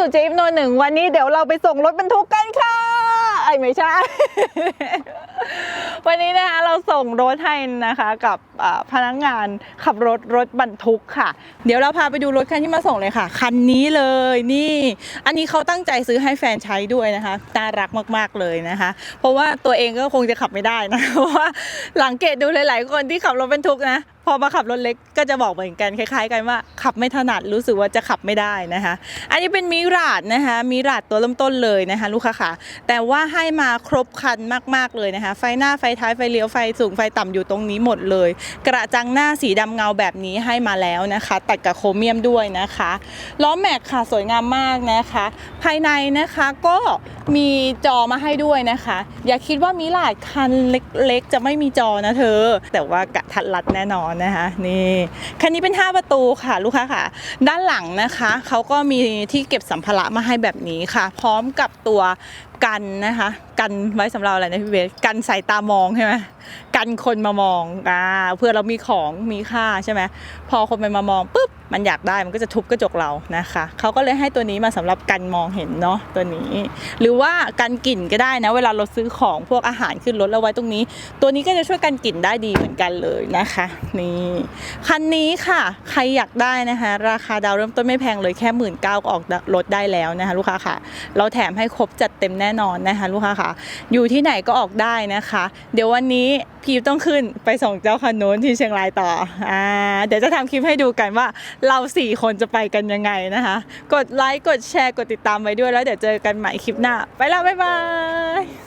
สู่เจฟโนหนึ่งวันนี้เดี๋ยวเราไปส่งรถบรรทุกกันค่ะไอ้ไม่ใช่ วันนี้นะคะเราส่งรถให้นะคะกับพนักงานขับรถรถบรรทุกค่ะ เดี๋ยวเราพาไปดูรถคันที่มาส่งเลยค่ะ คันนี้เลยนี่ อันนี้เขาตั้งใจซื้อให้แฟนใช้ด้วยนะคะน่ารักมากๆเลยนะคะ เพราะว่าตัวเองก็คงจะขับไม่ได้นะเพราะว่าหลังเกตดูหลาย ๆ คนที่ขับรถบรรทุกนะพอมาขับรถเล็กก็จะบอกเหมือนกันคล้าย ๆ กันว่าขับไม่ถนัดรู้สึกว่าจะขับไม่ได้นะคะ อันนี้เป็นมิราดนะคะมิราดตัวเริ่มต้นเลยนะคะ ลูกค้าค่ะแต่ว่าให้มาครบคันมากๆเลยนะคะ ไฟหน้าไฟท้ายไฟเลี้ยวไฟสูงไฟต่ำอยู่ตรงนี้หมดเลย กระจังหน้าสีดำเงาแบบนี้ให้มาแล้วนะคะ ตัดกับโครเมียมด้วยนะคะล้อแม็กค่ะสวยงามมากนะคะ ภายในนะคะก็ มีจอมาให้ด้วยนะคะ อย่าคิดว่ามิลาดคันเล็กๆ จะไม่มีจอนะเธอ แต่ว่ากะทัดรัดแน่นอนนะคะ นี่ คันนี้เป็น 5 ประตูค่ะลูกค้าค่ะ ด้านหลังนะคะ เขาก็มีที่เก็บสัมภาระมาให้แบบนี้ค่ะ พร้อมกับตัว กันนะคะ กันไว้สำหรับอะไรนะพี่เบสกันสายตามองใช่ไหมกันคนมามองอ่าเพื่อเรามีของมีค่าใช่ไหมพอคนมันมามองปุ๊บมันอยากได้มันก็จะทุบกระจกเรานะคะเขาก็เลยให้ตัวนี้มาสำหรับกันมองเห็นเนาะตัวนี้ หรือว่ากันกลิ่นก็ได้นะ เวลาเราซื้อของพวกอาหารขึ้นรถแล้วไว้ตรงนี้ ตัวนี้ก็จะช่วยกันกลิ่นได้ดีเหมือนกันเลยนะคะนี่คันนี้ค่ะใครอยากได้นะคะ ราคาดาวเริ่มต้นไม่แพงเลยแค่หมื่นเก้าก็ออกรถได้แล้วนะคะลูกค้าค่ะ เราแถมให้ครบจัดเต็มแน่น่นอนนะคะลูกค้าค่ะอยู่ที่ไหนก็ออกได้นะคะ เดี๋ยววันนี้พีต้องขึ้นไปส่งเจ้าคันโน้นที่เชียงรายต่ออ่าเดี๋ยวจะทำคลิปให้ดูกันว่าเราสี่คนจะไปกันยังไงนะคะ กดไลค์กดแชร์กดติดตามไว้ด้วยแล้วเดี๋ยวเจอกันใหม่คลิปหน้า ไปแล้วบ๊ายบาย